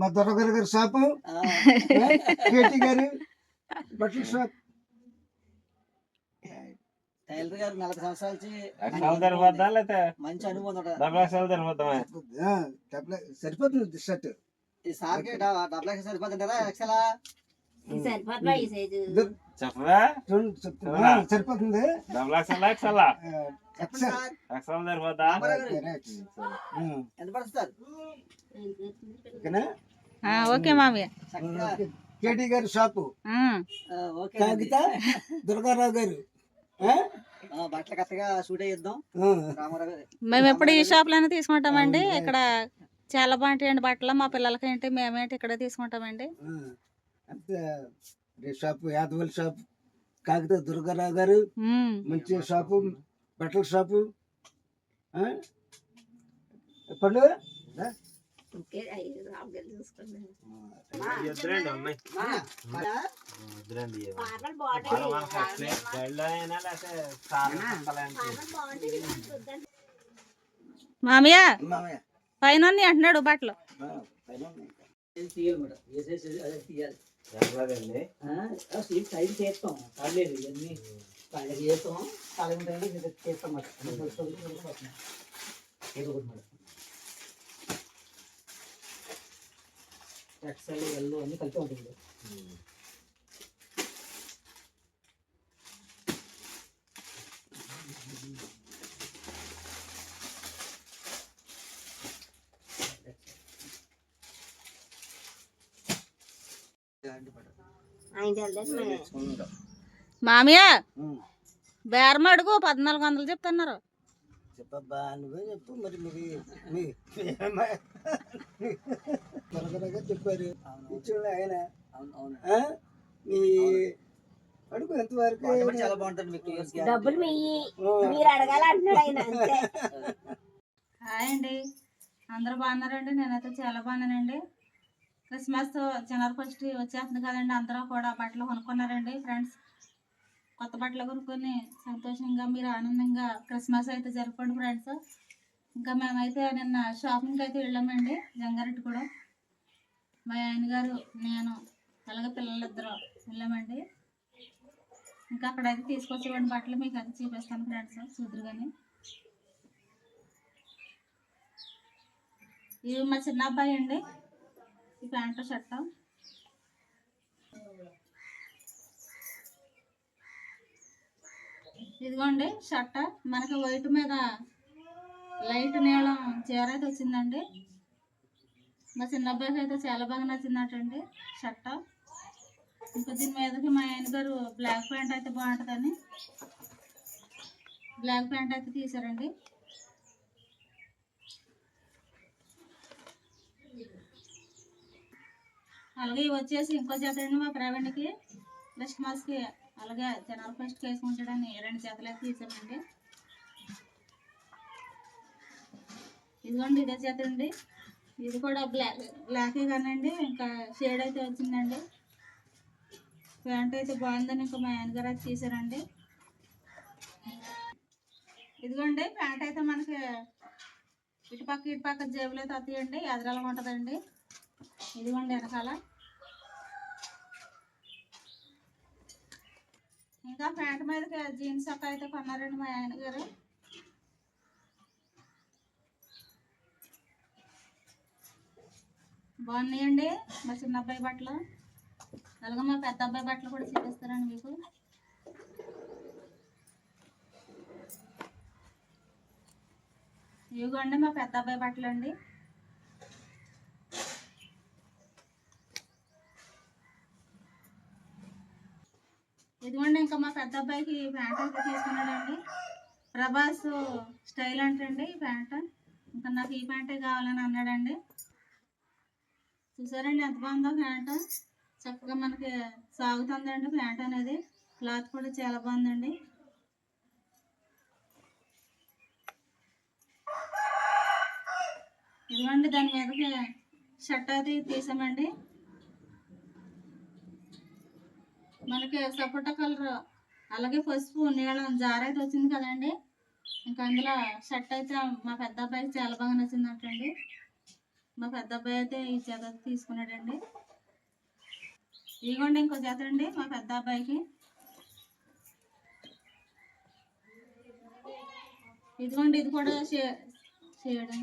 మా దొరగారి గారి shop. KT గారి బట్టల షాప్. టైలర్ గారు నలభై సంవత్సరాల నుంచి మంచి అనుభవం సరిపోతుంది షర్ట్. ఈ సార్కి సరిపోతుంది కదా లక్షలా సరిపోతుందా. ఓకే మామయ్య కేటీ గారి షాపు. కాగిత? దుర్గారావు గారు. బట్టలు కరెక్ట్గా షూట్ అయ్యిద్దాం. మేము ఎప్పుడు ఈ షాప్లోనే తీసుకుంటామండి. ఇక్కడ చాలా బాగుంటాయండి బట్టలు. మా పిల్లలకి ఏంటి మేమేంటి ఇక్కడ తీసుకుంటామండి. అంతే షాపు యాదవల్ షాప్ కాగిత దుర్గారావు గారు. మంచి షాపు బట్టల షాపు? పండు మామయ్య మామయ్య. పైన అంటున్నాడు బట్టలు. సైడ్ చేస్తాం. కాలేదు ఇవన్నీ కాళ్ళకి చేస్తాం. ఉంటాయండి ఇది చేస్తాం. ఏదో ఒకటి మేడం ఎక్సెల్ ఎల్ అన్ని కలిపి ఉంటుంది వెళ్దాం మేము మామయ్య. బేరం అడుగు పద్నాలుగు వందలు చెప్తున్నారు. చెప్పబ్బా నువ్వే చెప్పు మరి మరి మీ ఏమ- త్వరగా చెప్పారు. ఆయన? మీ అడుగు ఎంతవరకు? చాలా బాగుంటుంది. డబ్బులు. మీరు హాయ్ అండి. అందరూ బాగున్నారండి? నేనైతే చాలా బాగున్నానండి. క్రిస్మస్ జనవరి ఫస్ట్ వచ్చేస్తుంది కదండి. అందరూ కూడా బట్టలు కొనుక్కున్నారండి ఫ్రెండ్స్. కొత్త బట్టలు కొనుక్కొని సంతోషంగా మీరు ఆనందంగా క్రిస్మస్ అయితే జరుపుకోండి ఫ్రెండ్స్. ఇంకా మేమైతే నిన్న షాపింగ్కి అయితే వెళ్ళామండి జంగారెడ్డి కూడా. మా ఆయన గారు నేను అలాగే పిల్లలిద్దరూ వెళ్ళామండి. ఇంకా అక్కడైతే తీసుకొచ్చేవాడి బట్టలు మీకు అది చూపిస్తాను ఫ్రెండ్స్. చూద్దరు కానీ ఇవి మా చిన్న అబ్బాయి అండి. ఈ ప్యాంటు షర్ట్? ఇదిగోండి షర్ట్? మనకి వైట్ మీద లైట్ నీలం చీర అయితే వచ్చిందండి. మా చిన్న అబ్బాయికి అయితే చాలా బాగా నచ్చిందటండి షర్ట్. ఇంకా దీని మీదకి మా ఆయన గారు బ్లాక్ ప్యాంట్ అయితే బాగుంటుందని. బ్లాక్ ప్యాంట్ అయితే తీసారండి. అలాగే వచ్చేసి ఇంకో జత అండి మా ప్రావీణ్కి క్రిస్మస్కి అలాగే జనరల్ ఫస్ట్కి వేసుకుంటాడని రెండు జతలు అయితే తీసామండి. ఇదిగోండి ఇదే జత అండి. ఇది కూడా బ్లాక్ బ్లాకే కానండి. ఇంకా షేడ్ అయితే వచ్చిందండి. ప్యాంట్ అయితే బాగుందని ఇంకా మా ఆయనగారు అయితే తీసారండి. ఇదిగోండి ప్యాంట్ అయితే మనకి ఇటుపక్క ఇటుపక్క జేబులు అయితే వస్తాయండి. ఎదరాలం ఉంటుందండి ఇదిగోండి వెనకాల. ఇంకా ప్యాంట్ మీద జీన్స్ అక్క అయితే కొన్నారండి మా ఆయన గారు. బాగున్నాయండి మా చిన్న అబ్బాయి బట్టలు. అలాగే మా పెద్ద అబ్బాయి బట్టలు కూడా చూపిస్తారండి మీకు. ఇవిగోండి మా పెద్ద అబ్బాయి బట్టలు అండి ఇదిగోండి ఇంకా మా పెద్ద అబ్బాయికి ప్యాంట్ అయితే తీసుకున్నాడండి. ప్రభాస్ స్టైల్ అంటండి ఈ ప్యాంట్. ఇంకా నాకు ఈ ప్యాంటే కావాలని అన్నాడండి. చూసారండి ఎంత బాగుందో ప్యాంట్. చక్కగా మనకి సాగుతుందండి ప్యాంట్ అనేది. క్లాత్ కూడా చాలా బాగుందండి. ఇదిగోండి దాని మీదకి షర్ట్ అది తీసామండి. మనకి సపోటా కలర్ అలాగే పసుపు నీళ్ళం జారైతే వచ్చింది కదండి. ఇంకా అందులో షర్ట్ అయితే మా పెద్ద అబ్బాయికి చాలా బాగా నచ్చిందంటండి. మా పెద్ద అబ్బాయి అయితే ఈ జత తీసుకున్నాడండి. ఇదిగోండి ఇంకో జత అండి మా పెద్ద అబ్బాయికి ఇదిగోండి ఇది కూడా చేయడం.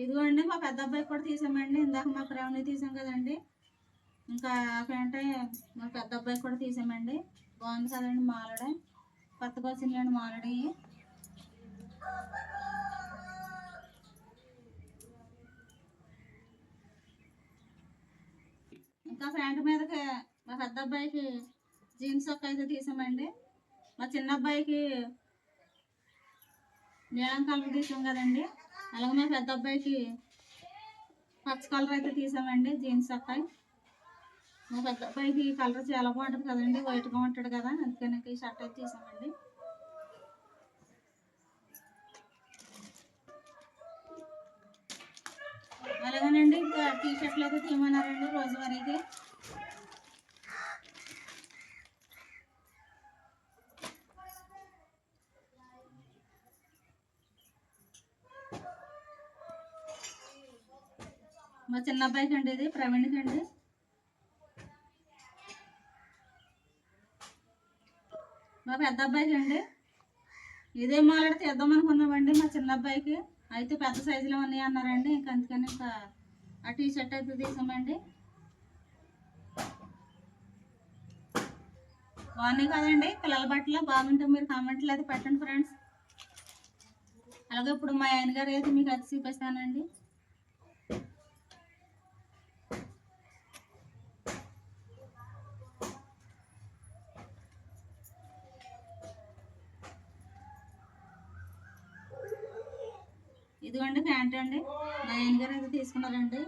ఇదిగోండి మా పెద్ద అబ్బాయికి కూడా తీసామండి. ఇందాక మా ప్రేమని తీసాం కదండి. ఇంకా ఆ మా పెద్ద అబ్బాయికి కూడా తీసామండి బాగుంది కదండి మాలడ. కొత్తగా వచ్చిందండి మాలడి. ఇంకా ప్యాంట్ మీదకి మా పెద్ద అబ్బాయికి జీన్స్ ఒక అయితే తీసామండి మా చిన్న అబ్బాయికి నీలం కలర్ తీసాం కదండి. అలాగే మా పెద్ద అబ్బాయికి పచ్చ కలర్ అయితే తీసామండి జీన్స్ అబ్బాయి మా కలర్ చాలా బాగుంటుంది కదండి. వైట్గా ఉంటాడు కదా. అందుకని ఈ షర్ట్ అయితే తీసామండి. అలాగేనండి ఇంకా టీ షర్ట్లు అయితే తీయమన్నారండి రోజువారీకి. మా చిన్న అబ్బాయికి అండి ఇది ప్రవీణ్కి అండి. మా పెద్ద అబ్బాయికి అండి. ఇదే మాలాడి తీద్దాం అనుకున్నామండి మా చిన్న అబ్బాయికి. అయితే పెద్ద సైజులో ఉన్నాయి అన్నారండి. ఇంకా అందుకని ఇంకా ఆ టీ షర్ట్ అయితే తీసామండి బాగున్నాయి కదండి? పిల్లల బట్టలు బాగుంటే మీరు కామెంట్లు అయితే పెట్టండి ఫ్రెండ్స్ అలాగే ఇప్పుడు మా ఆయన గారు అయితే మీకు అది చూపిస్తానండి. ఇదిగోండి ప్యాంట్ అండి. మా ఆయన గారు అయితే తీసుకున్నారండి.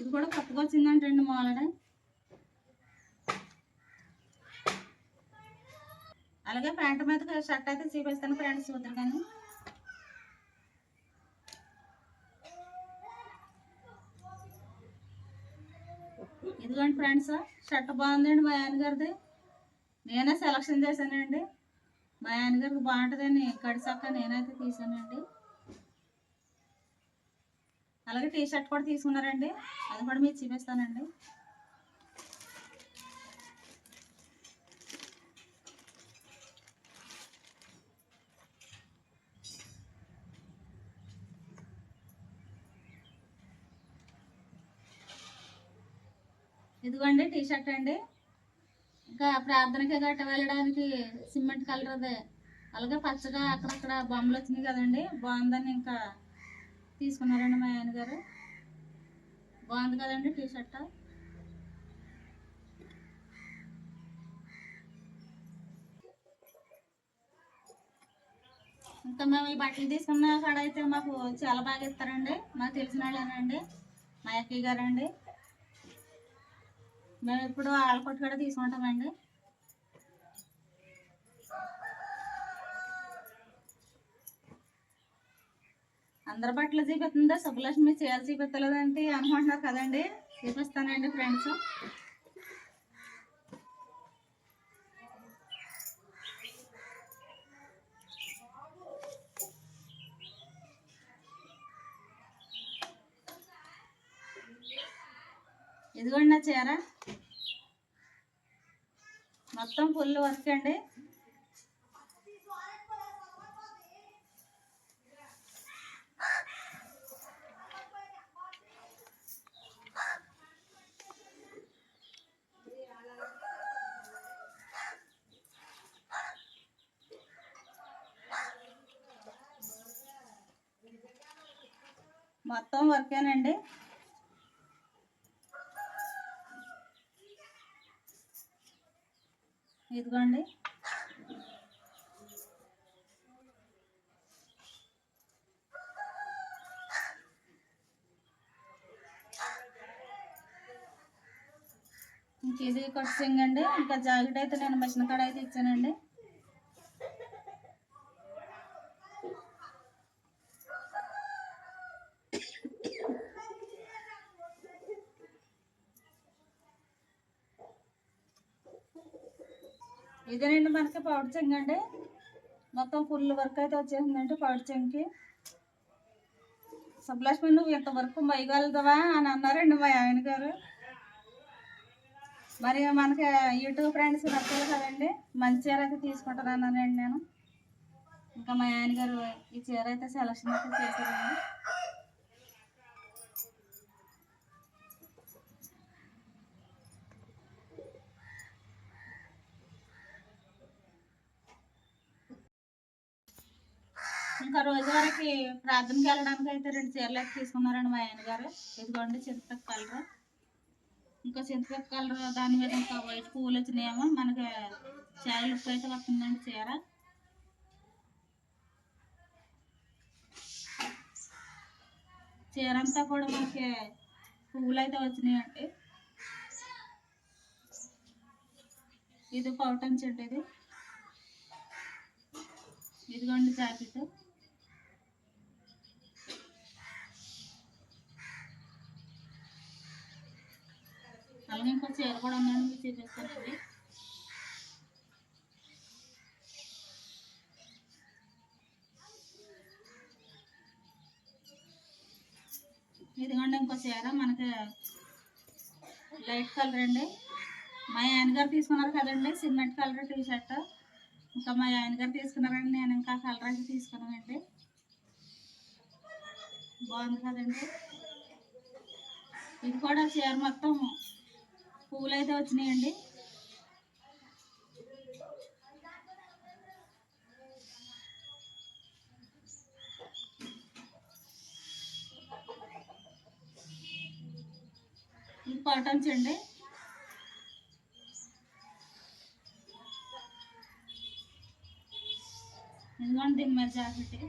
ఇది కూడా కొత్తగా వచ్చిందంటండి మాలడ అలాగే ప్యాంట్ మీద షర్ట్ అయితే చూపిస్తాను ప్యాంట్ చూద్దరు కానీ. ఇదిగోండి ఫ్రెండ్స్ షర్ట్ బాగుందండి మా ఆయన గారిది. నేనే సెలక్షన్ చేశానండి. మా ఆయన బాగుంటుందని కడిసాక నేనైతే తీసానండి. అలాగే టీ షర్ట్ కూడా తీసుకున్నారండి. అది కూడా మీరు చూపిస్తానండి. ఇదిగోండి టీ షర్ట్ అండి. ఇంకా ప్రార్థనకి గట్ట వెళ్ళడానికి సిమెంట్ కలర్ అదే. అలాగే పచ్చగా అక్కడక్కడ బొమ్మలు వచ్చినాయి కదండి. బాగుందని ఇంకా తీసుకున్నారండి మా ఆయన గారు బాగుంది కదండి టీ షర్ట్ ఇంకా మేము ఈ బట్టలు తీసుకున్న కాడ అయితే మాకు చాలా బాగా ఇస్తారండి. మాకు తెలిసిన వాళ్ళేనండి. మా అక్కయ్య గారండి. మేము ఇప్పుడు ఆలకొట్టు కూడా తీసుకుంటామండి. అందరి బట్టలు చూపిస్తుందా సుబ్బలక్ష్మి చీర చూపించలేదంటే అనుకుంటున్నారు కదండి. చూపిస్తానండి ఫ్రెండ్స్. ఇదిగోండి నా చీర. మొత్తం ఫుల్ వర్క్ అండి మొత్తం వర్కేనండి. ఇదిగోండి. ఇంక ఇది కట్సింగ్ అండి. ఇంకా జాకెట్ అయితే నేను మిషన్ కాడ అయితే ఇచ్చానండి. ఇదేనండి మనకి పౌడర్ చెంగ్ అండి. మొత్తం ఫుల్ వర్క్ అయితే వచ్చేసిందండి పౌడర్ చెంగ్కి. సుబ్బలక్ష్మి నువ్వు ఇంతవరకు మొయ్యగలుగుతావా అని అన్నారండి మా ఆయన గారు. మరి మనకి యూట్యూబ్ ఫ్రెండ్స్ నచ్చారు కదండి మంచి చీర అయితే తీసుకుంటాను అన్నానండి నేను. ఇంకా మా ఆయన గారు ఈ చీర అయితే సెలక్షన్ అయితే చేశారండి. ఇంకా రోజువారికి ప్రార్థనకి వెళ్ళడానికి అయితే రెండు చీరలు అయితే తీసుకున్నారండి మా ఆయన గారు ఇదిగోండి చింతపక్క కలరు ఇంకా చింతపక్క కలర్ దాని మీద ఇంకా వైట్ పువ్వులు వచ్చినాయేమో. మనకి చాలా లుక్ అయితే వస్తుందండి చీర. చీర అంతా కూడా మనకి పువ్వులు అయితే వచ్చినాయండి. ఇది పౌటన్ చెట్టు ఇది. ఇదిగోండి జాకెట్. అలాగే ఇంకో చీర కూడా ఉందండి మీకు చూపిస్తానండి. ఇదిగోండి ఇంకో చీర మనకి లైట్ కలర్ అండి. మా ఆయన గారు తీసుకున్నారు కదండి సిమెంట్ కలర్ టీ షర్ట్ ఇంకా మా ఆయన గారు తీసుకున్నారండి నేను ఇంకా కలర్ అయితే తీసుకున్నానండి. బాగుంది కదండి. ఇది కూడా చీర మొత్తం పూలు అయితే వచ్చినాయండి. ఇది కాటన్స్ అండి. ఎందుకంటే దీని మీద జాకెట్.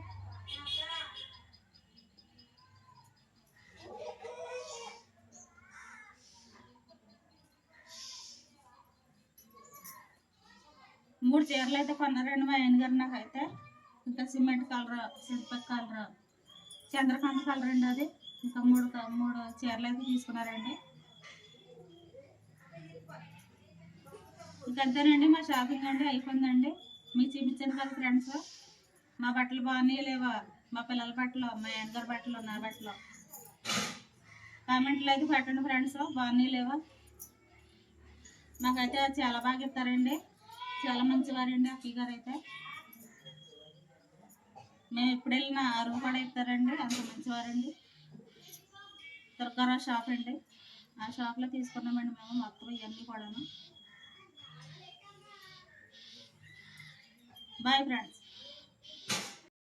మూడు చీరలు అయితే కొన్నారండి మా ఆయన గారు నాకైతే. ఇంకా సిమెంట్ కలర్ సిల్పక్ కలర్ చంద్రకాంత కలర్ అండి అది. ఇంకా మూడు మూడు చీరలు అయితే తీసుకున్నారండి. ఇంకంతేనండి మా షాపింగ్ అండి అయిపోయిందండి. మీ చూపించాను కదా ఫ్రెండ్స్. మా బట్టలు బాగున్నాయి లేవా? మా పిల్లల బట్టలు మా ఆయనగారి బట్టలు నా బట్టలు. కామెంట్లు అయితే పెట్టండి ఫ్రెండ్స్. బాగున్నాయి లేవా? మాకైతే చాలా బాగా ఇస్తారండి. చాలా మంచివారండి అక్కయ్య గారు అయితే మేము ఎప్పుడు వెళ్ళినా అరువు కూడా ఇస్తారండి అంత మంచివారండి దుర్గారావు షాప్ అండి. ఆ షాప్లో తీసుకున్నామండి మేము మొత్తం ఇవన్నీ కూడాను. Bye friends.